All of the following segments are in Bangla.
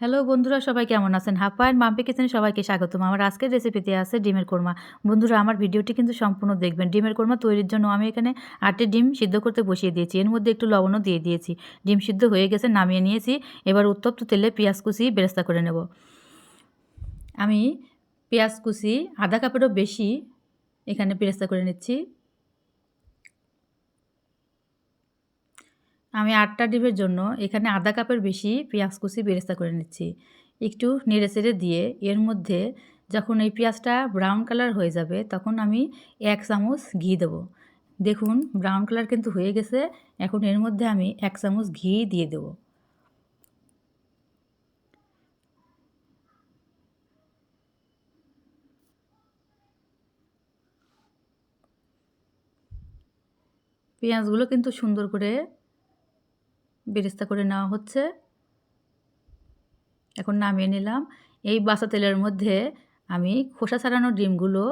হ্যালো বন্ধুরা, সবাই কেমন আছেন? হাপ্পা অ্যান্ড মাম্পি কিচেনে সবাইকে স্বাগতম। আমার আজকের রেসিপিতে আছে ডিমের কোরমা। বন্ধুরা, আমার ভিডিওটি কিন্তু সম্পূর্ণ দেখবেন। ডিমের কোরমা তৈরির জন্য আমি এখানে আটটি ডিম সিদ্ধ করতে বসিয়ে দিয়েছি। এর মধ্যে একটু লবণও দিয়ে দিয়েছি। ডিম সিদ্ধ হয়ে গেছে, নামিয়ে নিয়েছি। এবার উত্তপ্ত তেলে পেঁয়াজ কুচি বেরেস্তা করে নেব। আমি পেঁয়াজ কুচি আধা কাপেরও বেশি এখানে বেরেস্তা করে নিচ্ছি। আমি আটটা ডিমের জন্য এখানে আধা কাপের বেশি পেঁয়াজ কুচি বেরেস্তা করে নিচ্ছি। একটু নেড়ে চেড়ে দিয়ে এর মধ্যে যখন এই পেঁয়াজটা ব্রাউন কালার হয়ে যাবে তখন আমি এক চামচ ঘি দেব। দেখুন ব্রাউন কালার কিন্তু হয়ে গেছে, এখন এর মধ্যে আমি এক চামচ ঘি দিয়ে দেব। পেঁয়াজগুলো কিন্তু সুন্দর করে বেরেস্তা করে নেওয়া হচ্ছে। এখন নামিয়ে নিলাম। এই বাসা তেলের মধ্যে আমি খোসা ছাড়ানো ডিমগুলো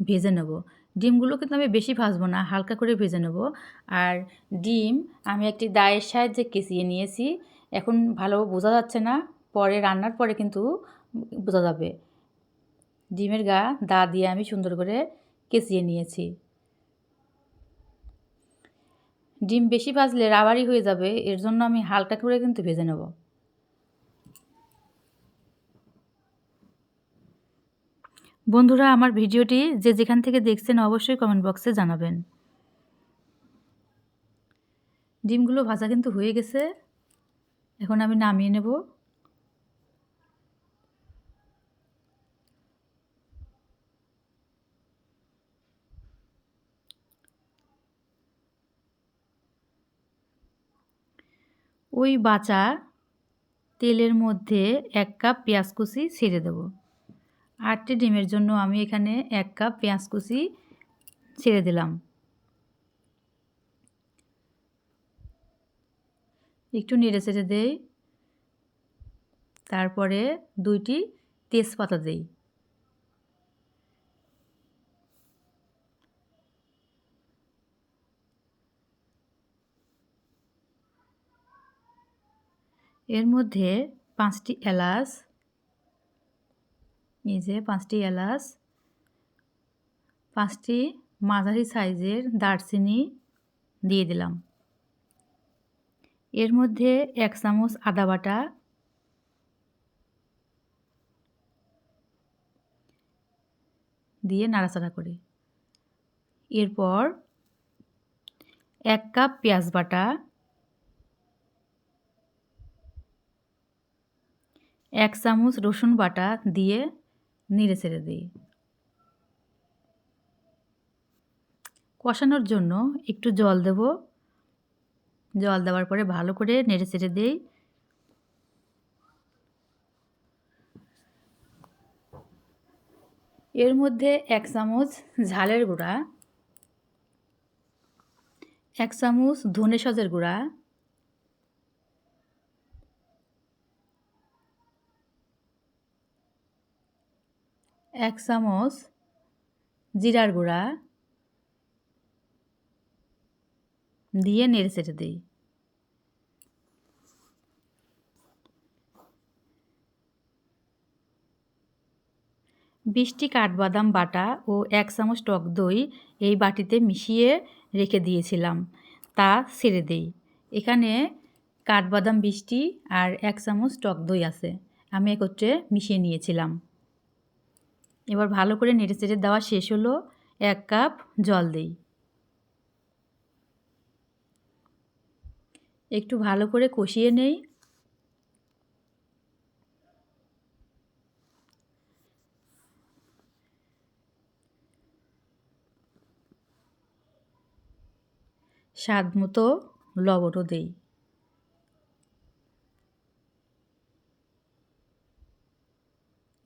ভেজে নেব। ডিমগুলো কিন্তু আমি বেশি ভাজবো না, হালকা করে ভেজে নেব। আর ডিম আমি একটি দায়ের সাহায্যে কেচিয়ে নিয়েছি, এখন ভালো বোঝা যাচ্ছে না। পরে রান্নার পরে কিন্তু বোঝা যাবে। ডিমের গা দা দিয়ে আমি সুন্দর করে কেচিয়ে নিয়েছি। ডিম বেশি ভাজলে রাবারি হয়ে যাবে, এর জন্য আমি হালকা করে কিন্তু ভেজে নেব। বন্ধুরা, আমার ভিডিওটি যে যেখান থেকে দেখছেন অবশ্যই কমেন্ট বক্সে জানাবেন। ডিমগুলো ভাজা কিন্তু হয়ে গেছে। এখন আমি নামিয়ে নেব। ওই বাচা তেলের মধ্যে এক কাপ পেঁয়াজ কুচি ছেড়ে দেবো। আটটি ডিমের জন্য আমি এখানে এক কাপ পেঁয়াজ কুচি ছেড়ে দিলাম। একটু নেড়ে চেড়ে দেই। তারপরে দুইটি তেজপাতা দেই। এর মধ্যে পাঁচটি এলাচ, এই যে পাঁচটি এলাচ, পাঁচটি মাঝারি সাইজের দারচিনি দিয়ে দিলাম। এর মধ্যে এক চামচ আদা বাটা, দিয়ে নাড়াচাড়া করি। এরপর এক কাপ পেঁয়াজ বাটা এক চামচ রসুন বাটা দিয়ে নেড়ে ছেড়ে দিই। কষানোর জন্য একটু জল দেব। জল দেওয়ার পরে ভালো করে নেড়ে ছেড়ে দিই। এর মধ্যে এক চামচ ঝালের গুঁড়া, এক চামচ ধনে সজের গুঁড়া এক চামচ জিরার গুঁড়া দিয়ে নেড়ে চেড়ে দিই। বিশটি কাঠবাদাম বাটা ও এক চামচ টক দই এই বাটিতে মিশিয়ে রেখে দিয়েছিলাম, তা ছেড়ে দেই। এখানে কাঠবাদাম বিশটি আর এক চামচ টক দই আছে, আমি একত্রে মিশিয়ে নিয়েছিলাম। এবার ভালো করে নেড়ে চেড়ে দেওয়া শেষ হলো। এক কাপ জল দিই। একটু ভালো করে কষিয়ে নেই। স্বাদ মতো লবণও দেই।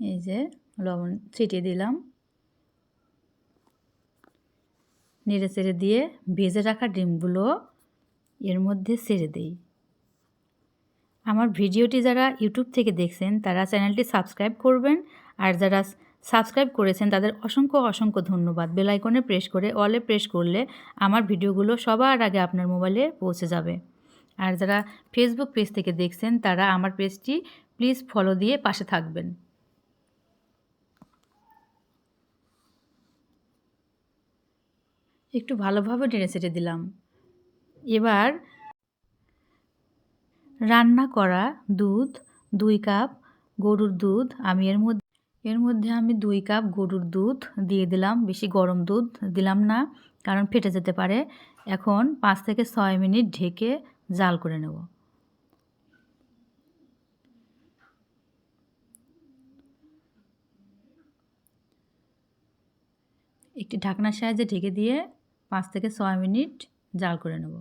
এই যে লবণ ছিটিয়ে দিলাম। নেড়ে চেড়ে দিয়ে ভেজে রাখা ডিমগুলো এর মধ্যে ছেড়ে দেই। আমার ভিডিওটি যারা ইউটিউব থেকে দেখছেন, তারা চ্যানেলটি সাবস্ক্রাইব করবেন। আর যারা সাবস্ক্রাইব করেছেন, তাদের অসংখ্য অসংখ্য ধন্যবাদ। বেলাইকনে প্রেস করে, অলে প্রেস করলে আমার ভিডিওগুলো সবার আগে আপনার মোবাইলে পৌঁছে যাবে। আর যারা ফেসবুক পেজ থেকে দেখছেন, তারা আমার পেজটি প্লিজ ফলো দিয়ে পাশে থাকবেন। একটু ভালোভাবে টেনে ছেটে দিলাম। এবার রান্না করা দুধ, দুই কাপ গরুর দুধ, আমি এর মধ্যে এর মধ্যে আমি দুই কাপ গরুর দুধ দিয়ে দিলাম। বেশি গরম দুধ দিলাম না, কারণ ফেটে যেতে পারে। এখন পাঁচ থেকে ছয় মিনিট ঢেকে জাল করে নেব। একটি ঢাকনার সাহায্যে ঢেকে দিয়ে পাঁচ থেকে ছয় মিনিট জাল করে নেব।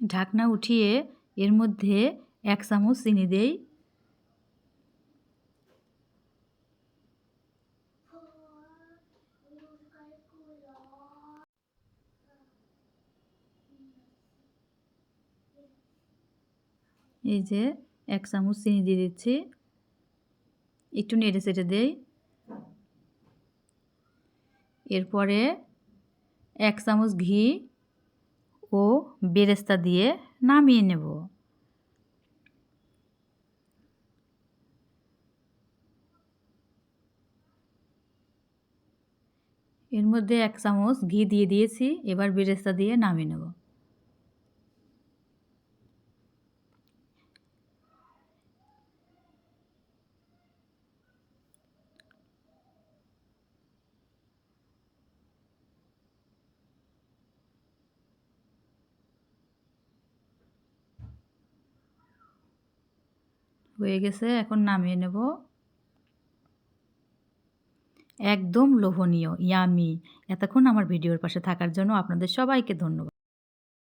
ঢাকনা উঠিয়ে এর মধ্যে এক চামচ চিনি দেই। এই যে এক চামচ চিনি দিয়ে দিচ্ছি। একটু নেড়ে চেড়ে দেই। এরপরে এক চামচ ঘি ও বেরেস্তা দিয়ে নামিয়ে নেব। এর মধ্যে এক চামচ ঘি দিয়ে দিয়েছি, এবার বেরেস্তা দিয়ে নামিয়ে নেব। হয়ে গেছে, এখন নামিয়ে নেব। একদম লোভনীয়, ইয়ামি। এতক্ষণ আমার ভিডিওর পাশে থাকার জন্য আপনাদের সবাইকে ধন্যবাদ।